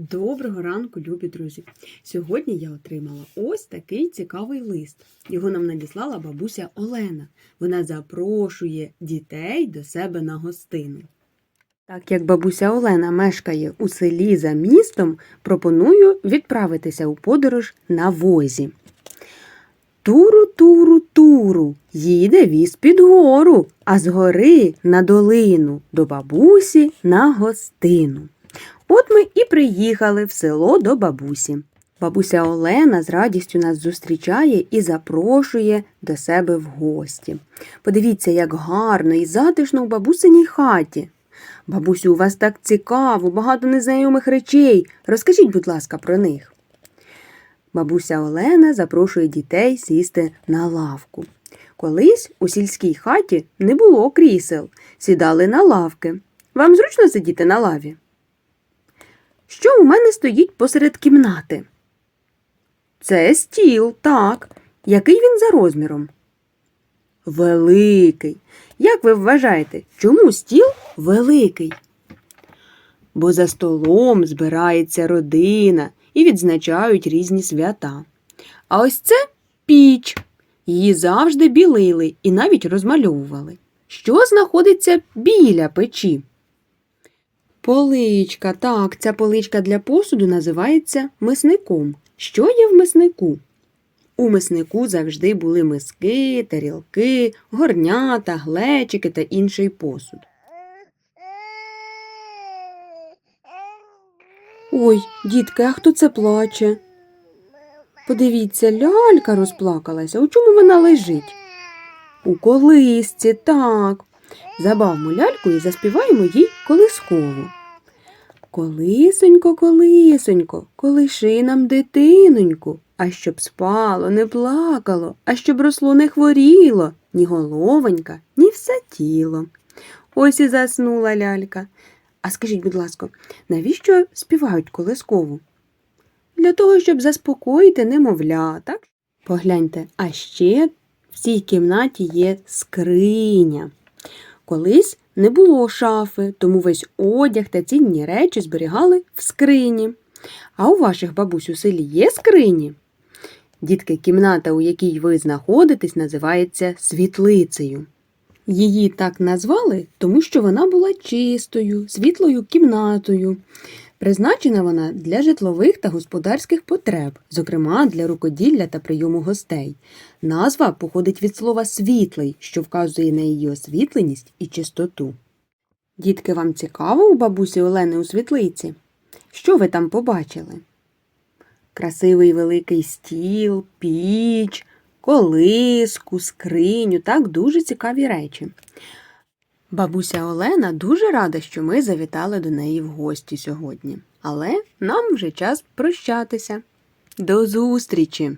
Доброго ранку, любі друзі! Сьогодні я отримала ось такий цікавий лист. Його нам надіслала бабуся Олена. Вона запрошує дітей до себе на гостину. Так як бабуся Олена мешкає у селі за містом, пропоную відправитися у подорож на возі. Туру, туру, туру, їде віз під гору, а згори на долину до бабусі на гостину. От ми і приїхали в село до бабусі. Бабуся Олена з радістю нас зустрічає і запрошує до себе в гості. Подивіться, як гарно і затишно у бабусиній хаті. Бабусю, у вас так цікаво, багато незнайомих речей. Розкажіть, будь ласка, про них. Бабуся Олена запрошує дітей сісти на лавку. Колись у сільській хаті не було крісел, сідали на лавки. Вам зручно сидіти на лаві? Що у мене стоїть посеред кімнати? Це стіл, так. Який він за розміром? Великий. Як ви вважаєте, чому стіл великий? Бо за столом збирається родина і відзначають різні свята. А ось це піч. Її завжди білили і навіть розмальовували. Що знаходиться біля печі? Поличка. Так, ця поличка для посуду називається мисником. Що є в миснику? У миснику завжди були миски, тарілки, горнята, глечики та інший посуд. Ой, дітки, а хто це плаче? Подивіться, лялька розплакалася. У чому вона лежить? У колисці, так. Забавмо ляльку і заспіваємо їй колискову. Колисонько, колисонько, колиши нам дитиноньку, а щоб спало, не плакало, а щоб росло не хворіло, ні головонька, ні все тіло. Ось і заснула лялька. А скажіть, будь ласка, навіщо співають колискову? Для того, щоб заспокоїти немовля, так? Погляньте, а ще в цій кімнаті є скриня. Колись не було шафи, тому весь одяг та цінні речі зберігали в скрині. А у ваших бабусь у селі є скрині? Дітки, кімната, у якій ви знаходитесь, називається світлицею. Її так назвали, тому що вона була чистою, світлою кімнатою. Призначена вона для житлових та господарських потреб, зокрема для рукоділля та прийому гостей. Назва походить від слова світлий, що вказує на її освітленість і чистоту. Дітки, вам цікаво у бабусі Олени у світлиці? Що ви там побачили? Красивий великий стіл, піч, колиску, скриню, так дуже цікаві речі. Бабуся Олена дуже рада, що ми завітали до неї в гості сьогодні. Але нам вже час прощатися. До зустрічі!